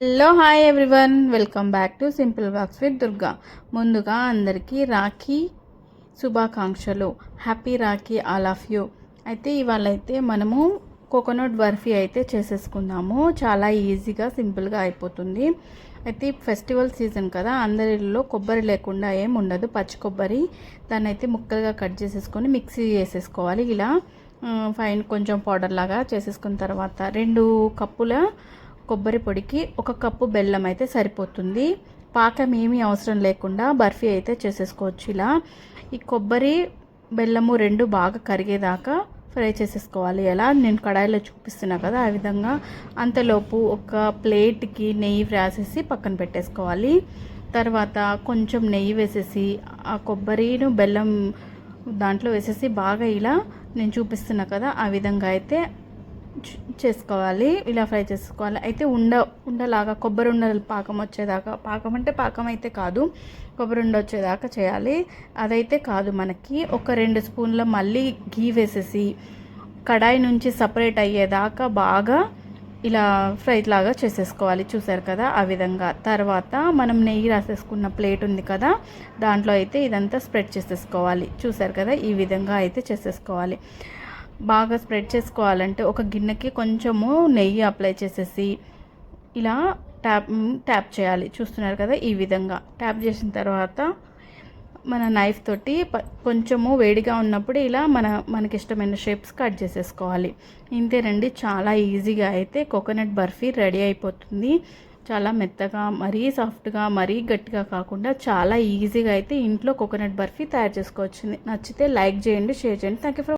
Hello hi everyone welcome back to simple box with Durga ముందుగా అందరికీ రాఖీ శుభాకాంక్షలు. Happy Rakhi all of you అయితే ఇవాళ అయితే మనము కోకోనట్ బర్ఫీ అయితే చేసేసుకుందాము. చాలా ఈజీగా సింపుల్గా అయిపోతుంది. అయితే ఫెస్టివల్ సీజన్ కదా అందరిలో కొబ్బరి లేకుండా ఏం ఉండదు. పచ్చి కొబ్బరి దాన్ని అయితే ముక్కలుగా కట్ చేసేసుకొని మిక్సీ చేసేసుకోవాలి. ఇలా ఫైన్ కొంచెం పౌడర్ లాగా చేసేసుకున్న తర్వాత రెండు కప్పుల కొబ్బరి పొడికి ఒక కప్పు బెల్లం అయితే సరిపోతుంది. పాకం ఏమీ అవసరం లేకుండా బర్ఫీ అయితే చేసేసుకోవచ్చు ఇలా. ఈ కొబ్బరి బెల్లము రెండు బాగా కరిగేదాకా ఫ్రై చేసేసుకోవాలి. ఎలా? నేను కడాయిలో చూపిస్తున్నా కదా ఆ విధంగా అంతలోపు ఒక ప్లేట్కి నెయ్యి రాసేసి పక్కన పెట్టేసుకోవాలి. తర్వాత కొంచెం నెయ్యి వేసేసి ఆ కొబ్బరిను బెల్లం దాంట్లో వేసేసి బాగా ఇలా నేను చూపిస్తున్నా కదా ఆ విధంగా అయితే చేసుకోవాలి ఇలా ఫ్రై చేసుకోవాలి. అయితే ఉండ ఉండలాగా కొబ్బరి ఉండలు పాకం వచ్చేదాకా పాకం అంటే పాకం అయితే కాదు కొబ్బరి ఉండ వచ్చేదాకా చేయాలి. అదైతే కాదు మనకి ఒక రెండు స్పూన్ల మళ్ళీ గీ వేసేసి కడాయి నుంచి సపరేట్ అయ్యేదాకా బాగా ఇలా ఫ్రై లాగా చేసేసుకోవాలి. చూసారు కదా ఆ విధంగా. తర్వాత మనం నెయ్యి రాసేసుకున్న ప్లేట్ ఉంది కదా దాంట్లో అయితే ఇదంతా స్ప్రెడ్ చేసేసుకోవాలి. చూసారు కదా ఈ విధంగా అయితే చేసేసుకోవాలి. బాగా స్ప్రెడ్ చేసుకోవాలంటే ఒక గిన్నెకి కొంచెము నెయ్యి అప్లై చేసేసి ఇలా ట్యాప్ ట్యాప్ చేయాలి. చూస్తున్నారు కదా ఈ విధంగా. ట్యాప్ చేసిన తర్వాత మన నైఫ్ తోటి కొంచెము వేడిగా ఉన్నప్పుడు ఇలా మన మనకి ఇష్టమైన షేప్స్ కట్ చేసేసుకోవాలి. ఇంతేనండి చాలా ఈజీగా అయితే కోకోనట్ బర్ఫీ రెడీ అయిపోతుంది. చాలా మెత్తగా మరీ సాఫ్ట్గా మరీ గట్టిగా కాకుండా చాలా ఈజీగా అయితే ఇంట్లో కోకోనట్ బర్ఫీ తయారు చేసుకోవచ్చు నచ్చితే లైక్ చేయండి షేర్ చేయండి. Thank you for